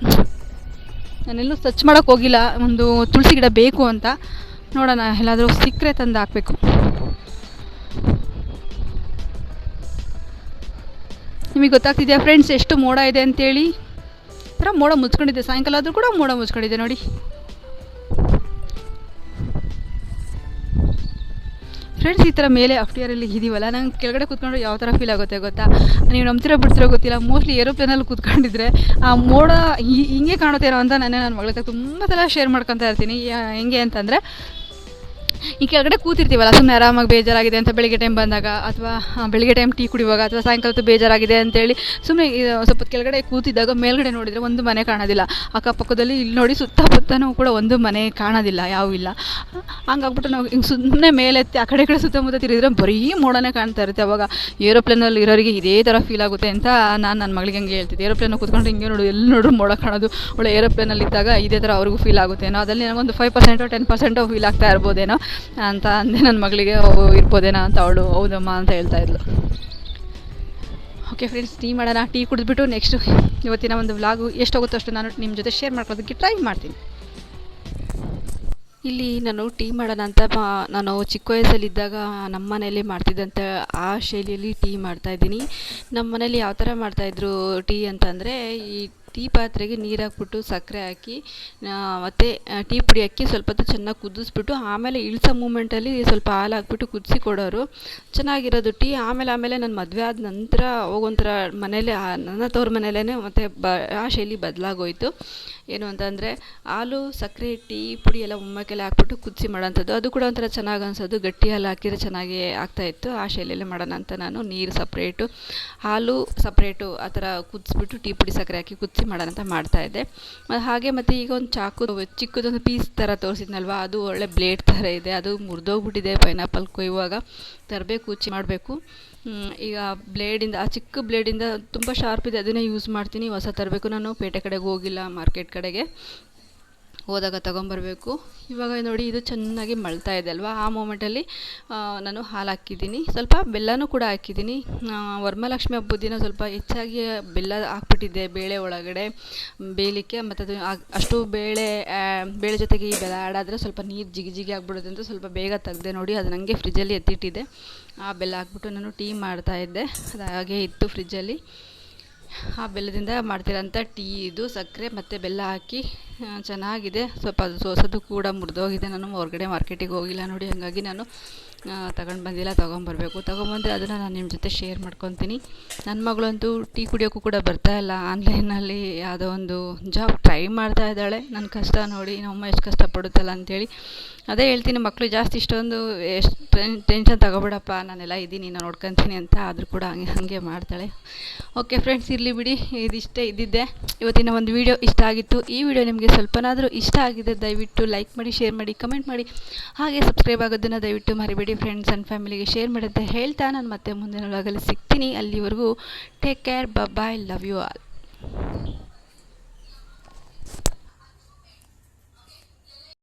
ನಾನೆಲ್ಲೂ ಸ್ವಚ್ಛ ಮಾಡೋಕ್ಕೆ ಹೋಗಿಲ್ಲ. ಒಂದು ತುಳಸಿ ಗಿಡ ಬೇಕು ಅಂತ. ನೋಡೋಣ, ಎಲ್ಲಾದರೂ ಸಿಕ್ಕರೆ ತಂದು ಹಾಕಬೇಕು. ನಿಮಗೆ ಗೊತ್ತಾಗ್ತಿದೆಯಾ ಫ್ರೆಂಡ್ಸ್ ಎಷ್ಟು ಮೋಡ ಇದೆ ಅಂತೇಳಿ? ಥರ ಮೋಡ ಮುಚ್ಕೊಂಡಿದೆ. ಸಾಯಂಕಾಲ ಆದರೂ ಕೂಡ ಮೋಡ ಮುಚ್ಕೊಂಡಿದೆ ನೋಡಿ. ಫ್ರೆಂಡ್ಸ್ ಈ ಥರ ಮೇಲೆ ಅಫ್ಟಿಯರಲ್ಲಿ ಇದೀವಲ್ಲ, ನಂಗೆ ಕೆಳಗಡೆ ಕೂತ್ಕೊಂಡು ಯಾವ ಥರ ಫೀಲ್ ಆಗುತ್ತೆ ಗೊತ್ತಾ? ನೀವು ನಂಬ್ತಿರೋ ಬಿಡ್ತಿರೋ ಗೊತ್ತಿಲ್ಲ. ಮೋಸ್ಟ್ಲಿ ಏರೋಪ್ಲೇನಲ್ಲಿ ಕೂತ್ಕೊಂಡಿದ್ರೆ ಆ ಮೋಡ ಹಿಂಗೆ ಕಾಣುತ್ತೇನೋ ಅಂತ ನಾನು ನನ್ನ ಮಗಳ ತುಂಬ ಸಲ ಶೇರ್ ಮಾಡ್ಕೊತಾ ಇರ್ತೀನಿ. ಹೆಂಗೆ ಅಂತಂದರೆ ಈ ಕೆಳಗಡೆ ಕೂತಿರ್ತೀವಲ್ಲ ಸುಮ್ಮನೆ ಆರಾಮಾಗಿ ಬೇಜಾರಾಗಿದೆ ಅಂತ ಬೆಳಿಗ್ಗೆ ಟೈಮ್ ಬಂದಾಗ, ಅಥವಾ ಬೆಳಿಗ್ಗೆ ಟೈಮ್ ಟೀ ಕುಡಿಯುವಾಗ, ಅಥವಾ ಸಾಯಂಕಾಲ ಬೇಜಾರಾಗಿದೆ ಅಂತೇಳಿ ಸುಮ್ಮನೆ ಸ್ವಲ್ಪ ಕೆಳಗಡೆ ಕೂತಿದ್ದಾಗ ಮೇಲ್ಗಡೆ ನೋಡಿದರೆ ಒಂದು ಮನೆ ಕಾಣೋದಿಲ್ಲ. ಅಕ್ಕಪಕ್ಕದಲ್ಲಿ ಇಲ್ಲಿ ನೋಡಿ ಸುತ್ತಮುತ್ತನೂ ಕೂಡ ಒಂದು ಮನೆ ಕಾಣೋದಿಲ್ಲ, ಯಾವೂ ಇಲ್ಲ. ಹಂಗಾಗ್ಬಿಟ್ಟು ನಾವು ಹಿಂಗೆ ಸುಮ್ಮನೆ ಮೇಲೆತ್ತಿ ಆ ಕಡೆ ಕಡೆ ಸುತ್ತಮುತ್ತ ತಿರುಗಿದ್ರೆ ಬರೀ ಮೋಡನೇ ಕಾಣ್ತಾ ಇರುತ್ತೆ. ಅವಾಗ ಏರೋಪ್ಲೇನಲ್ಲಿ ಇರೋರಿಗೆ ಇದೇ ಥರ ಫೀಲ್ ಆಗುತ್ತೆ ಅಂತ ನಾನು ನನ್ನ ಮಗಳಿಗೆ ಹಂಗೆ ಹೇಳ್ತಿದ್ದೆ. ಏರೋಪ್ಲೇನ್ ಕೂತ್ಕೊಂಡು ಹಿಂಗೆ ನೋಡು, ಎಲ್ಲಿ ನೋಡು ಮೋಡ ಕಾಣೋದು. ಒಳ್ಳೆ ಏರೋಪ್ಲೇನಲ್ಲಿ ಇದ್ದಾಗ ಇದೇ ಥರ ಅವ್ರಿಗೂ ಫೀಲ್ ಆಗುತ್ತೇನೋ ಅದರಲ್ಲಿ ನನಗೊಂದು five percent ten percent feel ಆಗ್ತಾ ಇರ್ಬೋದೇನೋ. ಅಂತ ಅಂದೆ. ನನ್ನ ಮಗಳಿಗೆ ಇರ್ಬೋದೇನಾ ಅಂತ ಅವಳು, ಹೌದಮ್ಮ ಅಂತ ಹೇಳ್ತಾ ಇದ್ಲು. ಓಕೆ ಫ್ರೆಂಡ್ಸ್ ಟೀ ಮಾಡೋಣ. ಟೀ ಕುಡಿದ್ಬಿಟ್ಟು ನೆಕ್ಸ್ಟು ಇವತ್ತಿನ ಒಂದು ವ್ಲಾಗು ಎಷ್ಟೋಗುತ್ತೋ ಅಷ್ಟು ನಾನು ನಿಮ್ಮ ಜೊತೆ ಶೇರ್ ಮಾಡ್ಕೊಳ್ಳೋದಕ್ಕೆ ಟ್ರೈ ಮಾಡ್ತೀನಿ. ಇಲ್ಲಿ ನಾನು ಟೀ ಮಾಡೋಣ ಅಂತ ನಾನು ಚಿಕ್ಕ ವಯಸ್ಸಲ್ಲಿದ್ದಾಗ ನಮ್ಮ ಮನೆಯಲ್ಲಿ ಮಾಡ್ತಿದ್ದಂಥ ಆ ಶೈಲಿಯಲ್ಲಿ ಟೀ ಮಾಡ್ತಾಯಿದ್ದೀನಿ ನಮ್ಮ ಮನೇಲಿ ಯಾವ ಥರ ಮಾಡ್ತಾಯಿದ್ರು ಟೀ ಅಂತಂದರೆ, ಈ ಟೀ ಪಾತ್ರೆಗೆ ನೀರು ಹಾಕ್ಬಿಟ್ಟು ಸಕ್ಕರೆ ಹಾಕಿ ಮತ್ತು ಟೀ ಪುಡಿ ಹಾಕಿ ಸ್ವಲ್ಪ ಹೊತ್ತು ಚೆನ್ನಾಗಿ ಕುದಿಸ್ಬಿಟ್ಟು, ಆಮೇಲೆ ಇಳಿಸೋ ಮೂಮೆಂಟಲ್ಲಿ ಸ್ವಲ್ಪ ಹಾಲು ಹಾಕ್ಬಿಟ್ಟು ಕುದಿಸಿ ಕೊಡೋರು. ಚೆನ್ನಾಗಿರೋದು ಟೀ, ಆಮೇಲೆ ಆಮೇಲೆ ನನ್ನ ಮದುವೆ ಆದ ನಂತರ ಹೋಗೊಂಥರ ಮನೇಲೆ ನನ್ನ ತವ್ರ ಮನೇಲೇ ಮತ್ತು ಬ, ಆ ಶೈಲಿ ಬದಲಾಗೋಯ್ತು. ಏನು ಅಂತಂದರೆ, ಹಾಲು, ಸಕ್ಕರೆ, ಟೀ, ಪುಡಿ ಎಲ್ಲ ಒಮ್ಮಕ್ಕೆಲ್ಲ ಹಾಕ್ಬಿಟ್ಟು ಕುದಿಸಿ ಮಾಡೋಂಥದ್ದು. ಅದು ಕೂಡ ಒಂಥರ ಚೆನ್ನಾಗಿ ಅನ್ಸೋದು. ಗಟ್ಟಿ ಹಾಲು ಹಾಕಿದರೆ ಚೆನ್ನಾಗಿ ಆಗ್ತಾಯಿತ್ತು ಆ ಶೈಲಿಯಲ್ಲೇ ಮಾಡೋಣ ಅಂತ ನಾನು. ನೀರು ಸಪ್ರೇಟು. ಹಾಲು ಸಪ್ರೇಟು ಆ ಥರ ಕುದಿಸ್ಬಿಟ್ಟು ಟೀ ಪುಡಿ ಸಕ್ಕರೆ ಹಾಕಿ ಕುದಿಸಿ ಮಾಡೋಣ ಅಂತ ಮಾಡ್ತಾ ಇದ್ದೆ. ಹಾಗೆ ಮತ್ತು ಈಗ ಒಂದು ಚಾಕು ಚಿಕ್ಕದೊಂದು ಪೀಸ್ ಥರ ತೋರಿಸಿದ್ನಲ್ವ, ಅದು ಒಳ್ಳೆ ಬ್ಲೇಡ್ ಥರ ಇದೆ, ಅದು ಮುರಿದೋಗ್ಬಿಟ್ಟಿದೆ ಪೈನಾಪಲ್ ಕೊಯ್ಯುವಾಗ. ತರಬೇಕು ಚಿ ಮಾಡಬೇಕು. ಈಗ ಬ್ಲೇಡಿಂದ ಆ ಚಿಕ್ಕ ಬ್ಲೇಡಿಂದ ತುಂಬ ಶಾರ್ಪ್ ಇದೆ, ಅದನ್ನೇ ಯೂಸ್ ಮಾಡ್ತೀನಿ, ಹೊಸ ತರಬೇಕು. ನಾನು ಪೇಟೆ ಕಡೆಗೆ ಹೋಗಿಲ್ಲ ಮಾರ್ಕೆಟ್ ಕಡೆಗೆ. ಹೋದಾಗ ತೊಗೊಂಬರ್ಬೇಕು. ಇವಾಗ ನೋಡಿ ಇದು ಚೆನ್ನಾಗಿ ಮಳ್ತಾ ಇದೆ ಅಲ್ವಾ? ಆ ಮೂಮೆಂಟಲ್ಲಿ ನಾನು ಹಾಲು ಹಾಕಿದ್ದೀನಿ. ಸ್ವಲ್ಪ ಬೆಲ್ಲನೂ ಕೂಡ ಹಾಕಿದ್ದೀನಿ. ವರ್ಮಲಕ್ಷ್ಮಿ ಹಬ್ಬದ ದಿನ ಸ್ವಲ್ಪ ಹೆಚ್ಚಾಗಿ ಬೆಲ್ಲ ಹಾಕ್ಬಿಟ್ಟಿದ್ದೆ ಬೇಳೆ ಒಳಗಡೆ. ಬೇಯಲಿಕ್ಕೆ ಮತ್ತು ಅದು ಅಷ್ಟು ಬೇಳೆ ಬೇಳೆ ಜೊತೆಗೆ ಈ ಬೆಲ್ಲ ಆ್ಯಡ್ ಸ್ವಲ್ಪ ನೀರು ಜಿಗಿ ಜಿಗಿ ಆಗ್ಬಿಡುತ್ತೆ ಅಂತ ಸ್ವಲ್ಪ ಬೇಗ ತೆಗ್ದೆ ನೋಡಿ, ಅದು ನನಗೆ ಫ್ರಿಜ್ಜಲ್ಲಿ ಎತ್ತಿಟ್ಟಿದ್ದೆ ಆ ಬೆಲ್ಲ ಹಾಕ್ಬಿಟ್ಟು ನಾನು ಟೀ ಮಾಡ್ತಾಯಿದ್ದೆ ಅದು ಹಾಗೆ ಇತ್ತು ಫ್ರಿಜ್ಜಲ್ಲಿ ಆ ಬೆಲ್ಲದಿಂದ ಮಾಡ್ತಿರೋಂಥ ಟೀ ಇದು, ಸಕ್ಕರೆ ಮತ್ತು ಬೆಲ್ಲ ಹಾಕಿ ಚೆನ್ನಾಗಿದೆ. ಸ್ವಲ್ಪ ಅದು ಸೋಸೋದು ಕೂಡ ಮುರಿದೋಗಿದೆ. ನಾನು ಹೊರಗಡೆ ಮಾರ್ಕೆಟಿಗೆ ಹೋಗಿಲ್ಲ ನೋಡಿ, ಹಾಗಾಗಿ ನಾನು ತಗೊಂಡು ಬಂದಿಲ್ಲ ತೊಗೊಂಬರ್ಬೇಕು ತೊಗೊಂಬಂದರೆ ಅದನ್ನು ನಾನು ನಿಮ್ಮ ಜೊತೆ ಶೇರ್ ಮಾಡ್ಕೊತೀನಿ. ನನ್ನ ಮಗಳಂತೂ ಟೀ ಕುಡಿಯೋಕ್ಕೂ ಕೂಡ ಬರ್ತಾ ಇಲ್ಲ. ಆನ್ಲೈನಲ್ಲಿ ಯಾವುದೋ ಒಂದು ಜಾಬ್ ಟ್ರೈ ಮಾಡ್ತಾ ಇದ್ದಾಳೆ. ನನ್ನ ಕಷ್ಟ ನೋಡಿ ನಮ್ಮಮ್ಮ ಎಷ್ಟು ಕಷ್ಟಪಡುತ್ತಲ್ಲ ಅಂಥೇಳಿ ಅದೇ ಹೇಳ್ತೀನಿ ಮಕ್ಕಳು ಜಾಸ್ತಿ ಇಷ್ಟೊಂದು ಎಷ್ಟು ಟೆನ್ಷನ್ ತಗೋಬೇಡಪ್ಪ. ನಾನೆಲ್ಲ ಇದ್ದೀನಿ ನಾನು ನೋಡ್ಕೊತೀನಿ ಅಂತ ಆದರೂ ಕೂಡ ಹಂಗೆ, ಹಾಗೆ ಮಾಡ್ತಾಳೆ. ಓಕೆ ಫ್ರೆಂಡ್ಸ್ ಇರಲಿ ಬಿಡಿ. ಇದಿಷ್ಟೇ ಇದ್ದಿದ್ದೆ. ಇವತ್ತಿನ ಒಂದು ವಿಡಿಯೋ ಇಷ್ಟ ಆಗಿತ್ತು. ಈ ವಿಡಿಯೋ ನಿಮಗೆ ಸ್ವಲ್ಪನಾದರೂ ಇಷ್ಟ ಆಗಿದೆ ದಯವಿಟ್ಟು ಲೈಕ್ ಮಾಡಿ ಶೇರ್ ಮಾಡಿ ಕಮೆಂಟ್ ಮಾಡಿ. ಹಾಗೆ ಸಬ್ಸ್ಕ್ರೈಬ್ ಆಗೋದನ್ನು ದಯವಿಟ್ಟು ಮರಿಬೇಡಿ. ಫ್ರೆಂಡ್ಸ್ ಆ್ಯಂಡ್ ಫ್ಯಾಮಿಲಿಗೆ ಶೇರ್ ಮಾಡುತ್ತೆ ಹೇಳ್ತಾ ನಾನು ಮತ್ತೆ ಮುಂದಿನ ಒಳಗಲ್ಲಿ ಸಿಗ್ತೀನಿ. ಅಲ್ಲಿವರೆಗೂ take care bye love you all